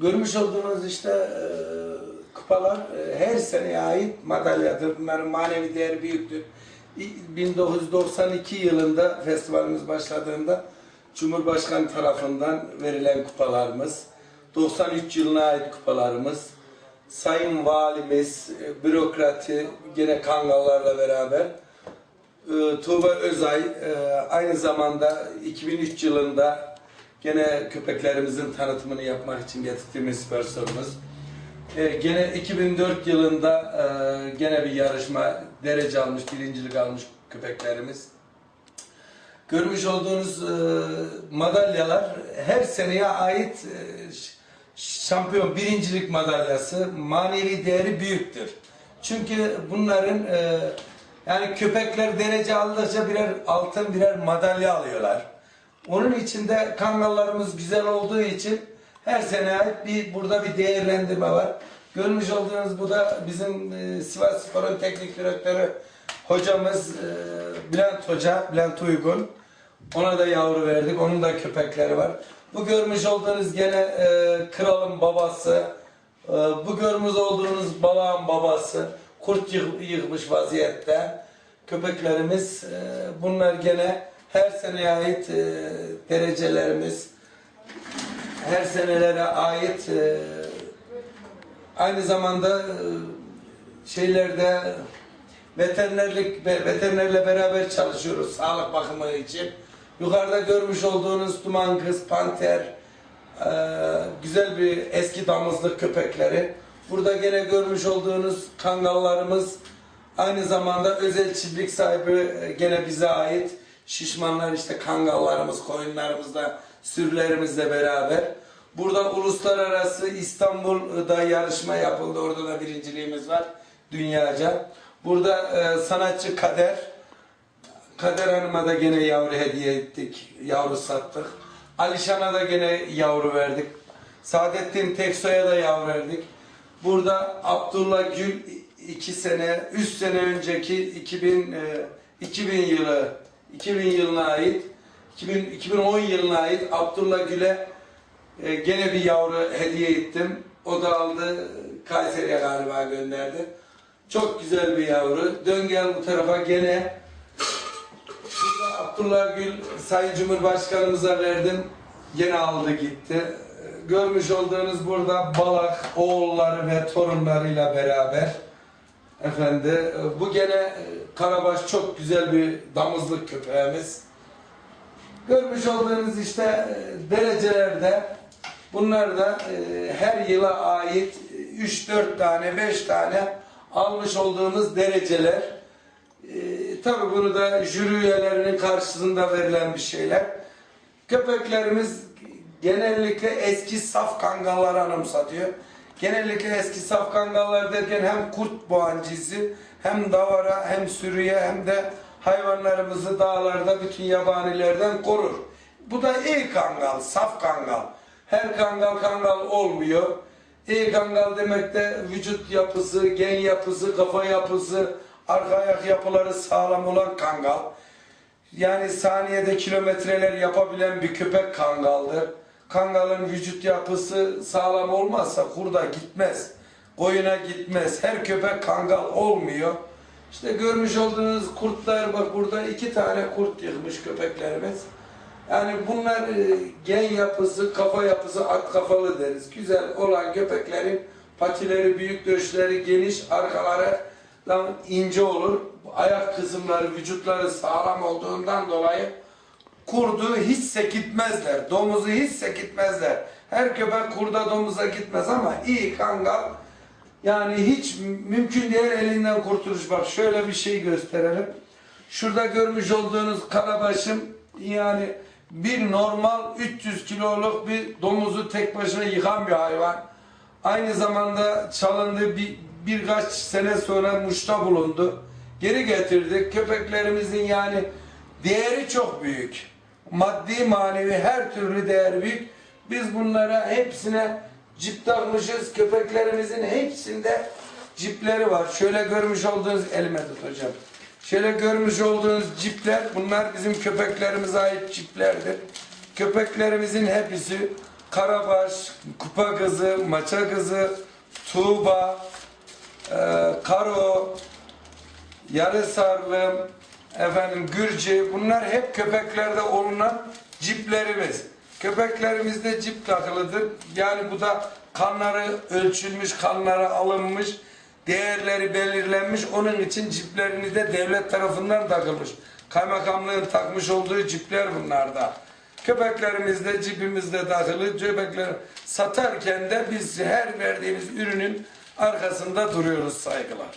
görmüş olduğunuz işte e, kupalar e, her seneye ait madalyadır. Bunların manevi değeri büyüktür. İ- 1992 yılında festivalimiz başladığında Cumhurbaşkanı tarafından verilen kupalarımız, 93 yılına ait kupalarımız, Sayın Valimiz, e, bürokrati, gene kangallarla beraber e, Tuğba Özay e, aynı zamanda 2003 yılında gene köpeklerimizin tanıtımını yapmak için getirdiğimiz sponsorumuz. E, gene 2004 yılında e, gene bir yarışma derece almış, birincilik almış köpeklerimiz. Görmüş olduğunuz e, madalyalar her seneye ait e, şampiyon birincilik madalyası manevi değeri büyüktür. Çünkü bunların e, yani köpekler derece aldıkça birer altın birer madalya alıyorlar. Onun içinde kangallarımız güzel olduğu için her sene bir burada bir değerlendirme var. Görmüş olduğunuz bu da bizim e, Sivas Spor'un teknik direktörü hocamız e, Bülent Hoca, Bülent Uygun. Ona da yavru verdik. Onun da köpekleri var. Bu görmüş olduğunuz gene e, kralın babası. E, bu görmüş olduğunuz balağın babası. Kurt yık- yıkmış vaziyette. Köpeklerimiz e, bunlar gene her seneye ait e, derecelerimiz. Her senelere ait e, aynı zamanda e, şeylerde veterinerlik ve veterinerle beraber çalışıyoruz sağlık bakımı için. Yukarıda görmüş olduğunuz duman kız, panter, e, güzel bir eski damızlık köpekleri. Burada gene görmüş olduğunuz kangallarımız aynı zamanda özel çiftlik sahibi e, gene bize ait şişmanlar işte kangallarımız, koyunlarımızla, sürülerimizle beraber. Burada uluslararası İstanbul'da yarışma yapıldı. Orada da birinciliğimiz var dünyaca. Burada e, sanatçı Kader, Kader Hanım'a da gene yavru hediye ettik. Yavru sattık. Alişan'a da gene yavru verdik. Saadettin Teksoy'a da yavru verdik. Burada Abdullah Gül iki sene, üç sene önceki 2000, e, 2000 yılı, 2000 yılına ait, 2000, 2010 yılına ait Abdullah Gül'e e, gene bir yavru hediye ettim. O da aldı Kayseri'ye galiba gönderdi. Çok güzel bir yavru. Dön gel bu tarafa gene Burada Abdullah Gül Sayın Cumhurbaşkanımıza verdim. Gene aldı gitti. Görmüş olduğunuz burada Balak oğulları ve torunlarıyla beraber efendi e, bu gene e, Karabaş çok güzel bir damızlık köpeğimiz. Görmüş olduğunuz işte e, derecelerde bunlar da her yıla ait 3-4 tane 5 tane almış olduğumuz dereceler. Tabii bunu da jüri üyelerinin karşısında verilen bir şeyler. Köpeklerimiz genellikle eski saf kangalları anımsatıyor. Genellikle eski saf kangallar derken hem kurt boğancısı hem davara hem sürüye hem de hayvanlarımızı dağlarda bütün yabanilerden korur. Bu da iyi kangal, saf kangal. Her kangal kangal olmuyor. İyi kangal demek de vücut yapısı, gen yapısı, kafa yapısı, arka ayak yapıları sağlam olan kangal. Yani saniyede kilometreler yapabilen bir köpek kangaldır. Kangalın vücut yapısı sağlam olmazsa kurda gitmez. Koyuna gitmez. Her köpek kangal olmuyor. İşte görmüş olduğunuz kurtlar bak burada iki tane kurt yıkmış köpeklerimiz. Yani bunlar e, gen yapısı, kafa yapısı at kafalı deriz. Güzel olan köpeklerin patileri büyük, döşleri geniş, arkaları ince olur. Ayak kısımları, vücutları sağlam olduğundan dolayı kurdu hiç sekitmezler. Domuzu hiç sekitmezler. Her köpek kurda domuza gitmez ama iyi kangal yani hiç mümkün değil elinden kurtuluş. Bak şöyle bir şey gösterelim. Şurada görmüş olduğunuz karabaşım yani bir normal 300 kiloluk bir domuzu tek başına yıkan bir hayvan. Aynı zamanda çalındı bir, birkaç sene sonra muşta bulundu. Geri getirdik. Köpeklerimizin yani değeri çok büyük. Maddi manevi her türlü değer büyük. Biz bunlara hepsine cip takmışız. Köpeklerimizin hepsinde cipleri var. Şöyle görmüş olduğunuz elime tut hocam. Şöyle görmüş olduğunuz cipler bunlar bizim köpeklerimize ait ciplerdir. Köpeklerimizin hepsi Karabaş, Kupa Kızı, Maça Kızı, Tuğba, e, Karo, Yarısarlı, efendim Gürcü bunlar hep köpeklerde olunan ciplerimiz. Köpeklerimizde cip takılıdır. Yani bu da kanları ölçülmüş, kanları alınmış, değerleri belirlenmiş. Onun için ciplerini de devlet tarafından takılmış. Kaymakamlığın takmış olduğu cipler bunlarda. Köpeklerimizde cipimizde takılı. Köpekler satarken de biz her verdiğimiz ürünün arkasında duruyoruz saygılar.